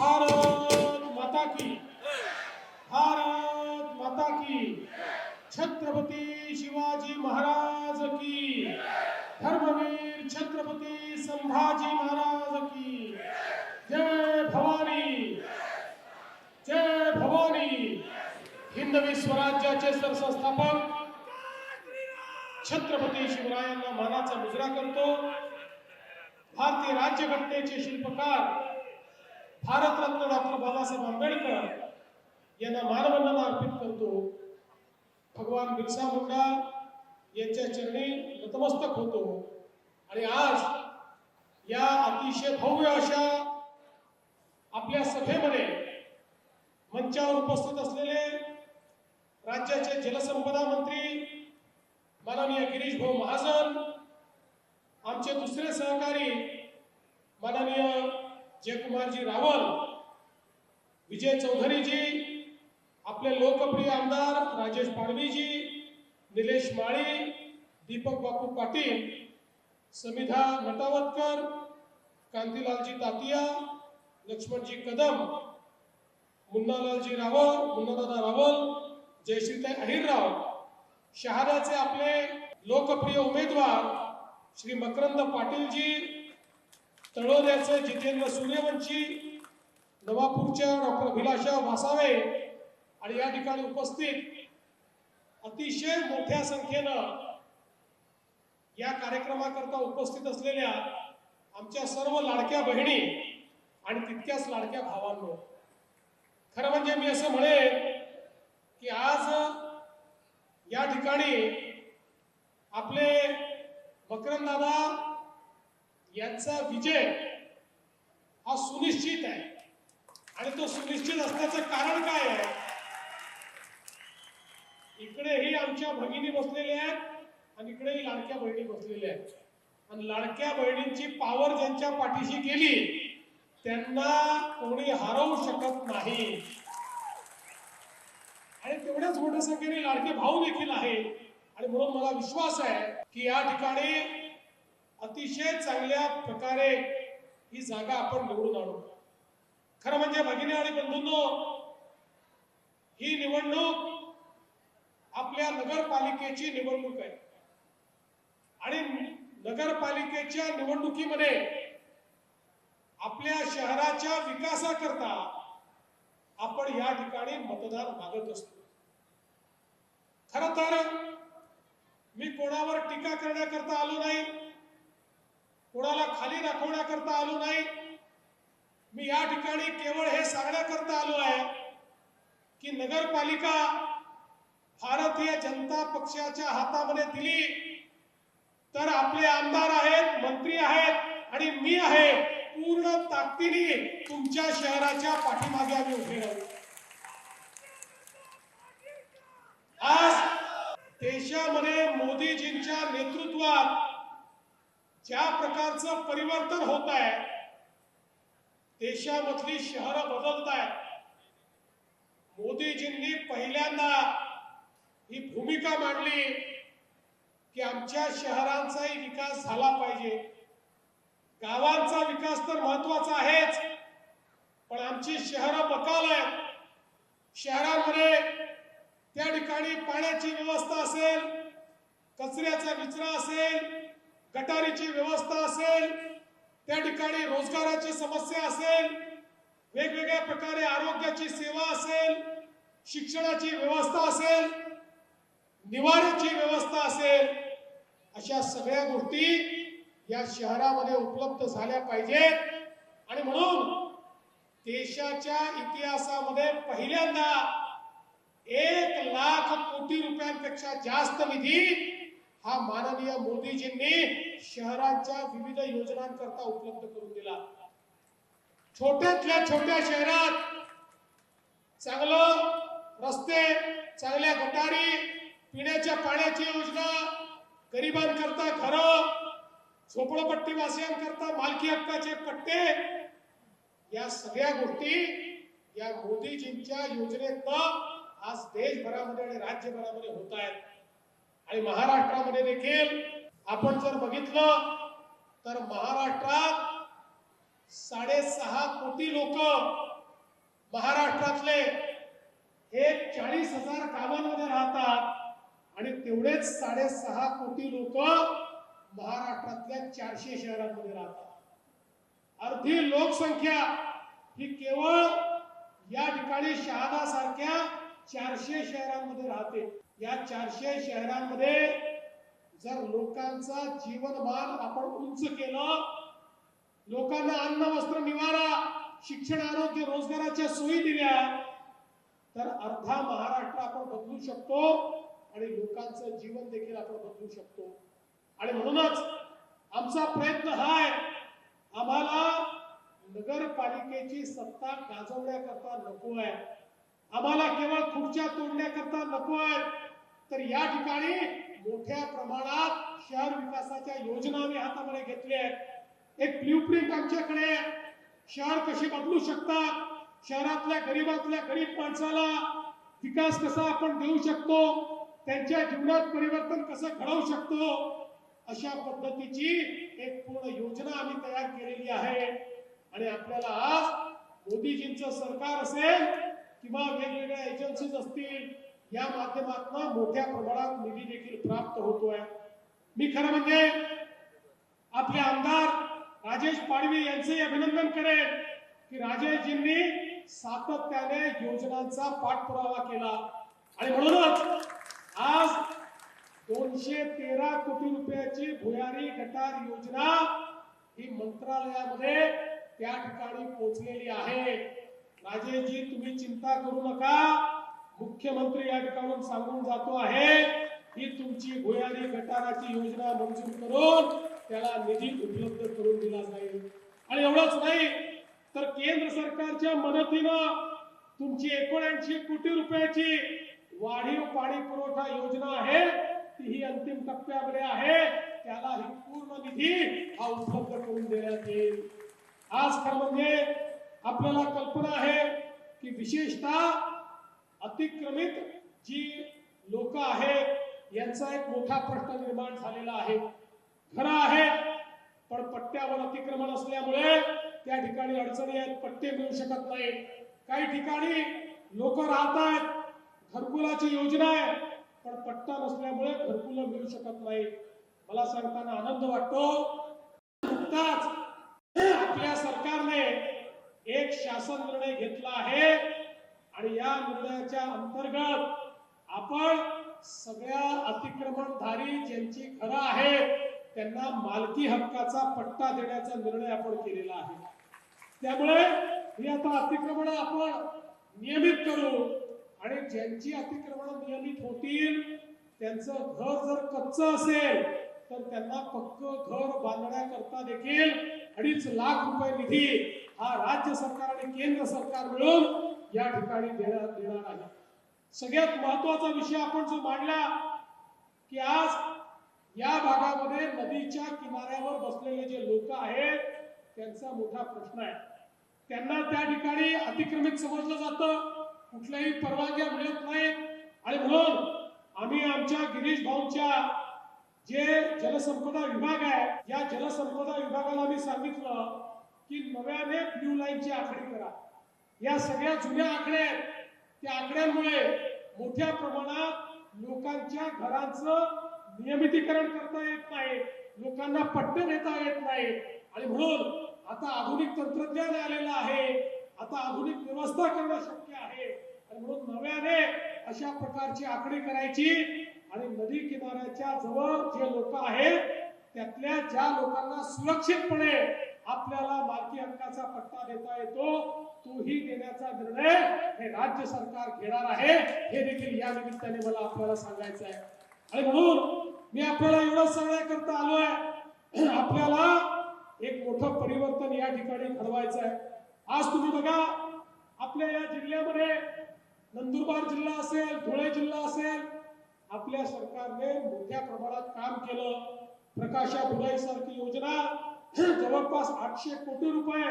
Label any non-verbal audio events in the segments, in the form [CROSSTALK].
भारत माता की। भारत माता की। छत्रपती शिवाजी महाराज की। धर्मवीर छत्रपती संभाजी महाराज की। जय भवानी। जय भवानी। हिंदवी स्वराज्याचे सरसंस्थापक छत्रपती शिवरायांना मानाचा मुजरा करतो. भारतीय राज्यघटनेचे शिल्पकार भारतरत्न डॉक्टर बाबासाहेब आंबेडकर यांना मानवंदना अर्पित करतो. भगवान बिरसा मुंडा यांच्या चरणी नतमस्तक होतो. आणि आज या अतिशय भव्य अशा आपल्या सभेमध्ये मंचावर उपस्थित असलेले राज्याचे जलसंपदा मंत्री माननीय गिरीश भाऊ महाजन आमचे दुसरे सहकारी माननीय जयकुमारजी रावल विजय चौधरीजी आपले लोकप्रिय आमदार राजेश पाडवीजी निलेश माळी दीपक बापू पाटील समिधा नटावतकर कांतीलालजी तातिया लक्ष्मणजी कदम मुन्नालालजी रावल मुन्नादादा रावल जयश्रीताई अहिरराव शहाद्याचे आपले लोकप्रिय उमेदवार श्री मकरंद पाटीलजी तळोद्याचे जितेंद्र सूर्यवंशी नवापूरच्या डॉक्टर अभिलाषा वासावे आणि या ठिकाणी उपस्थित अतिशय मोठ्या संख्येनं या कार्यक्रमाकरता उपस्थित असलेल्या आमच्या सर्व लाडक्या बहिणी आणि तितक्याच लाडक्या भावांनो. खरं म्हणजे मी असं म्हणेन की आज या ठिकाणी आपले मकरंद दादा त्यांचा विजय हा सुनिश्चित आहे. आणि तो सुनिश्चित असण्याचं कारण काय आहे? इकडेही आमच्या भगिनी बसलेल्या आहेत आणि इकडेही लाडक्या बहिणी बसलेल्या आहेत. आणि लाडक्या बहिणींची पावर ज्यांच्या पाठीशी गेली त्यांना कोणी हरवू शकत नाही. आणि तेवढ्याच मोठ्या संख्येने लाडके भाऊ देखील आहे आणि म्हणून मला विश्वास आहे की या ठिकाणी अतिशय चांगल्या प्रकारे ही जागा आपण निवडून आणू. खरं म्हणजे भगिनी आणि बंधूंनो ही निवडणूक आपल्या नगरपालिकेची निवडणूक आहे. आणि नगरपालिकेच्या निवडणुकीमध्ये आपल्या शहराच्या विकासाकरता आपण या ठिकाणी मतदान मागत असतो. खर तर मी कोणावर टीका करण्याकरता आलो नाही. कोणाला खाली दाखवण्याकरता आलो नाही. मी या ठिकाणी केवळ हे सांगण्याकरता आलो आहे की नगरपालिका भारतीय जनता पक्षाच्या हातामध्ये दिली. तर आपले आमदार आहेत मंत्री आहेत आणि मी आहे. पूर्ण ताकदीने तुमच्या शहराच्या पाठीमागे आम्ही उभे राहू. आज देशामध्ये मोदीजींच्या नेतृत्वात ज्या प्रकारचं परिवर्तन होत आहे देशामधली शहरं बदलत आहेत. मोदीजींनी पहिल्यांदा ही भूमिका मांडली की आमच्या शहरांचाही विकास झाला पाहिजे. गावांचा विकास तर महत्त्वाचा आहेच पण आमची शहरं बकाल आहेत. शहरामध्ये त्या ठिकाणी पाण्याची व्यवस्था असेल कचऱ्याचा विचरा असेल गटारीची व्यवस्था असेल त्या ठिकाणी रोजगाराची समस्या असेल वेगवेगळ्या प्रकारे आरोग्याची सेवा असेल शिक्षणाची व्यवस्था असेल निवाऱ्याची व्यवस्था असेल अशा सगळ्या गोष्टी या शहरामध्ये उपलब्ध झाल्या पाहिजेत. आणि म्हणून देशाच्या इतिहासामध्ये पहिल्यांदा एक लाख कोटी रुपयांपेक्षा जास्त निधी हा माननीय मोदीजींनी शहरांच्या विविध योजनांकरता उपलब्ध करून दिला. छोट्यातल्या छोट्या शहरात चांगलं रस्ते चांगल्या गटारी पिण्याच्या पाण्याची योजना गरिबांकरता घर झोपडपट्टी वासियांकरता मालकी हक्काचे पट्टे या सगळ्या गोष्टी या मोदीजींच्या योजनेतनं आज देशभरामध्ये आणि राज्यभरामध्ये होत आहेत. आणि महाराष्ट्रामध्ये देखील आपण जर बघितलं तर महाराष्ट्रात साडेसहा कोटी लोक महाराष्ट्रातले हे चाळीस हजार गावांमध्ये राहतात. आणि तेवढेच साडेसहा कोटी लोक महाराष्ट्रातल्या चारशे शहरांमध्ये राहतात. अर्धी लोकसंख्या ही केवळ या ठिकाणी शहादासारख्या चारशे शहरांमध्ये राहते. या चारशे शहरांमध्ये जर लोकांचा जीवनमान आपण उंच केलं लोकांना अन्न वस्त्र निवारा शिक्षण आरोग्य रोजगाराच्या सोयी दिल्या तर अर्धा महाराष्ट्र आपण बदलू शकतो आणि लोकांचं जीवन देखील आपण बदलू शकतो. आणि म्हणूनच आमचा प्रयत्न हा आहे आम्हाला नगरपालिकेची सत्ता गाजवण्याकरता नको आहे आम्हाला केवळ खुर्च्या तोडण्याकरता नको आहे तर या ठिकाणी मोठ्या प्रमाणात शहर विकासाच्या योजना आम्ही हातामध्ये घेतल्या आहेत. एक ब्ल्यूप्रिंट आमच्याकडे शहर कसे बदलू शकतात? शहरातल्या गरीबातल्या गरीब माणसाला विकास कसा आपण देऊ शकतो? त्यांच्या जीवनात परिवर्तन कसं घडवू शकतो? अशा पद्धतीची एक पूर्ण योजना आम्ही तयार केलेली आहे. आणि आपल्याला आज मोदीजींचं सरकार असेल किंवा वेगवेगळ्या एजन्सीज असतील या माध्यमातून मोठ्या प्रमाणात निधी देखील प्राप्त होतोय. मी खरं म्हणजे आपले आमदार राजेश पाडवी यांचे अभिनंदन करेन की राजेशजींनी सातत्याने योजनांचा पाठपुरावा केला. आणि म्हणूनच आज दोनशे तेरा कोटी रुपयाची भुयारी गटार योजना ही मंत्रालयामध्ये त्या ठिकाणी पोहोचलेली आहे. राजेशजी तुम्ही चिंता करू नका. मुख्यमंत्री या ठिकाणून सांगून जातो आहे ही तुमची भुयारी गटाराची योजना मंजूर करून त्याला निधी उपलब्ध करून दिला जाईल. आणि एवढंच नाही तर केंद्र सरकारच्या मदतीनं तुमची एकोणऐंशी कोटी रुपयाची वाढीव पाणी पुरवठा योजना आहे ती ही अंतिम टप्प्यामध्ये आहे. त्याला ही पूर्ण निधी हा उपलब्ध करून देण्यात येईल. आज खरं म्हणजे आपल्याला कल्पना आहे की विशेषतः अतिक्रमित जी लोक आहेत यांचा एक मोठा प्रश्न निर्माण झालेला आहे. खरं आहे पण पट्ट्यावर अतिक्रमण असल्यामुळे त्या ठिकाणी अडचणी आहेत पट्टे मिळू शकत नाही काही ठिकाणी लोक राहत आहेत घरकुलाची योजना आहे पण पट्टा नसल्यामुळे घरकुल मिळू शकत नाही मला सांगताना आनंद वाटतो. नुकताच आपल्या सरकारने एक शासन निर्णय घेतला आहे. आणि या निर्णयाच्या अंतर्गत आपण सगळ्या अतिक्रमणधारी ज्यांची घरं आहे त्यांना मालकी हक्काचा पट्टा देण्याचा निर्णय आपण केलेला आहे. त्यामुळे ही आता अतिक्रमण आपण नियमित करू आणि ज्यांची अतिक्रमण नियमित होतील त्यांचं घर जर कच्च असेल तर त्यांना पक्क घर बांधण्याकरता देखील अडीच लाख रुपये निधी हा राज्य सरकार आणि केंद्र सरकार मिळून या ठिकाणी देण्यात देणार आहे. सगळ्यात महत्त्वाचा विषय आपण जो मांडला की आज या भागामध्ये नदीच्या किनाऱ्यावर बसलेले जे लोक आहेत त्यांचा मोठा प्रश्न आहे. त्यांना त्या ठिकाणी अतिक्रमित समजलं जातं. कुठल्याही परवानग्या मिळत नाहीत. आणि म्हणून आम्ही आमच्या गिरीश भाऊच्या जे जलसंपदा विभाग आहे या जलसंपदा विभागाला आम्ही सांगितलं की नव्याने ब्ल्यू लाईनची आखणी करा. या सगळ्या जुन्या आकडे आहेत. त्या आकड्यांमुळे मोठ्या प्रमाणात लोकांच्या घरांचं नियमितीकरण करता येत नाही. लोकांना पट्टे देता येत नाही आणि म्हणून आता आधुनिक तंत्रज्ञान आलेलं आहे. आता आधुनिक व्यवस्था करणं शक्य आहे. आणि म्हणून नव्याने अशा प्रकारची आखणी करायची आणि नदी किनाऱ्याच्या जवळ जे लोक आहेत त्यातल्या ज्या लोकांना सुरक्षितपणे आपल्याला मालकी हक्काचा पट्टा देता येतो तोही देण्याचा निर्णय हे राज्य सरकार घेणार आहे हे देखील या निमित्ताने मला आपल्याला सांगायचं आहे. आणि म्हणून मी आपल्याला एवढंच सांगण्याकरता आलोय [CLEARS THROAT] आपल्याला एक मोठं परिवर्तन या ठिकाणी घडवायचं आहे. आज तुम्ही बघा आपल्या या जिल्ह्यामध्ये नंदुरबार जिल्हा असेल धुळे जिल्हा असेल आपल्या सरकारने मोठ्या प्रमाणात काम केलं. प्रकाशा भुलाई सारखी योजना [CLEARS THROAT] जवळपास आठशे कोटी रुपये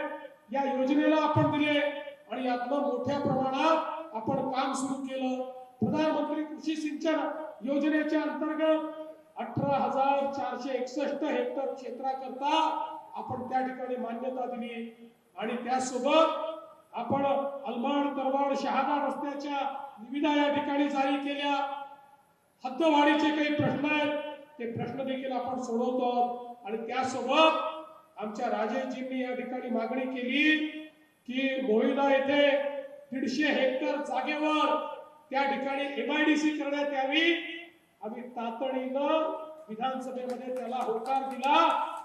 या योजनेला आपण दिले आणि यातनं मोठ्या प्रमाणात आपण काम सुरू केलं. प्रधानमंत्री कृषी सिंचन योजनेच्या अंतर्गत अठरा हजार चारशे एकसष्ट हेक्टर क्षेत्राकरता आपण त्या ठिकाणी मान्यता दिली. आणि त्यासोबत आपण अलमाड आपण शहादा रस्त्याच्या निविदा या ठिकाणी जारी केल्या. हद्दवाढीचे काही प्रश्न आहेत ते प्रश्न देखील आपण सोडवतो आणि त्यासोबत आमच्या राजेशजींनी या ठिकाणी मागणी केली की मोहिला येथे दीडशे हेक्टर जागेवर त्या ठिकाणी एमआयडीसी करण्यात यावी. आम्ही तातडीनं विधानसभेमध्ये त्याला होकार दिला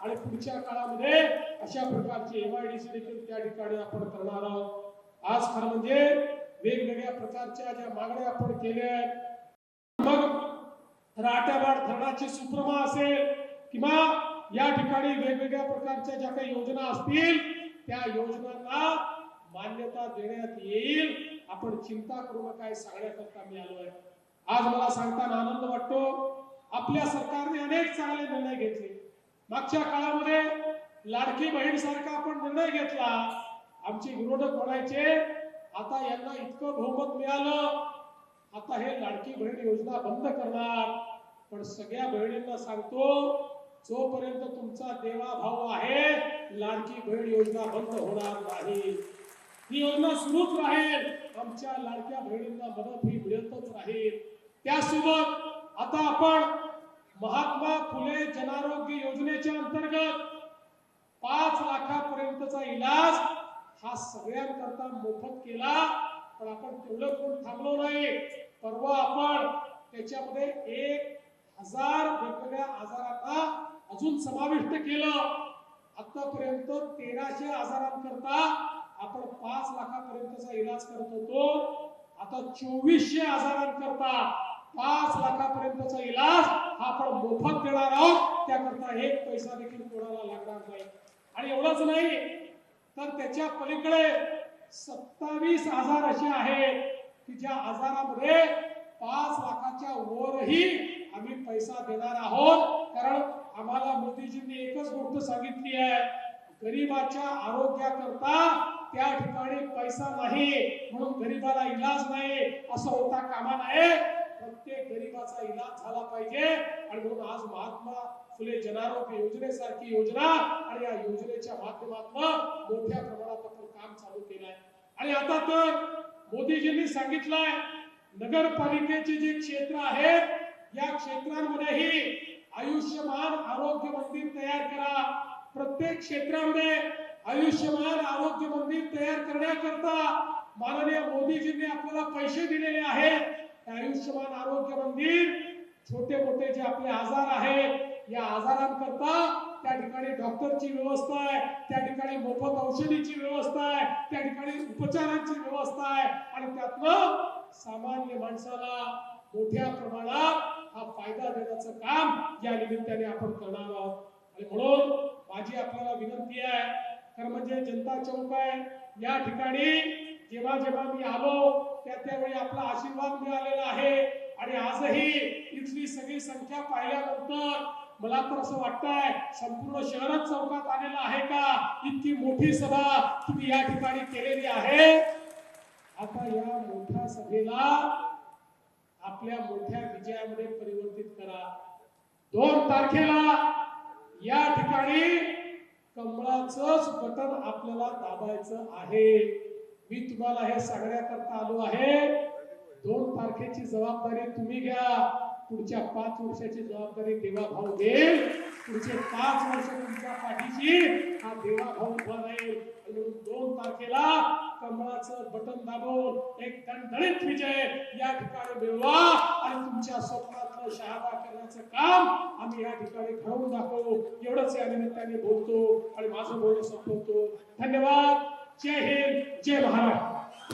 आणि पुढच्या काळामध्ये अशा प्रकारची एमआयडीसी देखील त्या ठिकाणी आपण करणार आहोत. आज खरं म्हणजे वेगवेगळ्या प्रकारच्या ज्या मागण्या आपण केल्या आहेत मग राट्याबाड धरणाची सुप्रमा असेल किंवा या ठिकाणी वेगवेगळ्या प्रकारच्या ज्या काही योजना असतील त्या योजनांना मान्यता देण्यात येईल. आपण चिंता करू नका हे सांगण्याकरता मी आलोय आज मला सांगताना आनंद वाटतो. आपल्या सरकारने अनेक चांगले निर्णय घेतले. मागच्या काळामध्ये लाडकी बहीण सारखा आपण निर्णय घेतला. आमचे विरोधक म्हणायचे आता यांना इतकं बहुमत मिळालं. आता हे लाडकी बहीण योजना बंद करणार. पण सगळ्या बहिणींना सांगतो जोपर्यंत तुमचा देवाभाव आहे लाडकी बहीण योजना बंद होणार नाही. ही योजना सुरूच राहील. आमच्या लाडक्या बहिणींना मदत ही मिळतच राहील. त्यासोबत आता आपण महात्मा फुले जनारोग्य योजनेच्या अंतर्गत पाच लाखापर्यंतचा इलाज हा सगळ्यांकरता मोफत केला पण आपण तेवढं कोण थांबलो नाही. परवा आपण त्याच्यामध्ये एक हजार वेगवेगळ्या आजारांना अजून समाविष्ट केलं. आतापर्यंत तेराशे आजारांकरता आपण पाच लाखापर्यंतचा इलाज करत होतो. आता चोवीसशे आजारांकरता पाच लाखापर्यंतचा इलाज हा आपण मोफत देणार आहोत. त्याकरता एक पैसा देखील कोणाला लागणार नाही. आणि एवढंच नाही तर त्याच्या पलीकडे सत्तावीस आजार असे आहेत की ज्या आजारामध्ये पाच लाखाच्या वरही आम्ही पैसा देणार आहोत. कारण आम्हाला मोदीजींनी एकच गोष्ट सांगितली आहे गरीबाच्या आरोग्याकरता त्या ठिकाणी पैसा नाही म्हणून गरीबाला इलाज नाही असं होता कामा नये. प्रत्येक गरीबाचा इलाज झाला पाहिजे. आणि म्हणून आज महात्मा फुले जनारोग्य योजनेसारखी योजना आणि या योजनेच्या माध्यमातून मोठ्या प्रमाणात आपण काम चालू केलंय. आणि आता तर मोदीजींनी सांगितलंय नगरपालिकेचे जे क्षेत्र आहेत या क्षेत्रांमध्येही आयुष्यमान आरोग्य मंदिर तयार करा. प्रत्येक क्षेत्रामध्ये आयुष्यमान आरोग्य मंदिर तयार करण्याकरता माननीय मोदीजींनी आपल्याला पैसे दिलेले आहेत. आयुष्यमान आरोग्य मंदिर छोटे मोठे जे आपले आजार आहेत या आजारांकरता त्या ठिकाणी डॉक्टरची व्यवस्था आहे त्या ठिकाणी मोफत औषधीची व्यवस्था आहे त्या ठिकाणी उपचारांची व्यवस्था आहे. आणि त्यातनं सामान्य माणसाला मोठ्या प्रमाणात हा फायदा देण्याचं काम या निमित्ताने आपण करणार आहोत. आणि म्हणून माझी आपल्याला विनंती आहे तर म्हणजे जनता चौक आहे. या ठिकाणी जेव्हा जेव्हा मी आलो त्या त्यावेळी आपला आशीर्वाद मिळालेला आहे. आणि आजही इथली सगळी संख्या पाहिल्यानंतर मला तर असं वाटतंय संपूर्ण शहरात चौकात आलेलं आहे का? इतकी मोठी सभा तुम्ही या ठिकाणी केलेली आहे. आता या मोठ्या सभेला आपल्या मोठ्या विजयामध्ये परिवर्तित करा. दोन तारखेला या ठिकाणी कमळाचंच बटन आपल्याला दाबायचं आहे. मी तुम्हाला हे सांगण्याकरता आलो आहे. दोन तारखेची जबाबदारी तुम्ही घ्या. पुढच्या पाच वर्षाची जबाबदारी देवा भाऊ देईल. पुढचे पाच वर्ष तुमच्या पाठीशी हा देवा भाऊ उभा राहील. दोन तारखेला कमळाचं बटन दाबून एक दणदणीत विजय या ठिकाणी मिळवा. आणि तुमच्या स्वप्नातलं शहादा करण्याचं काम आम्ही या ठिकाणी घडवून दाखवू. एवढंच या निमित्ताने बोलतो आणि माझं बोलणं संपवतो. धन्यवाद. जय हिंद. जय महाराष्ट्र.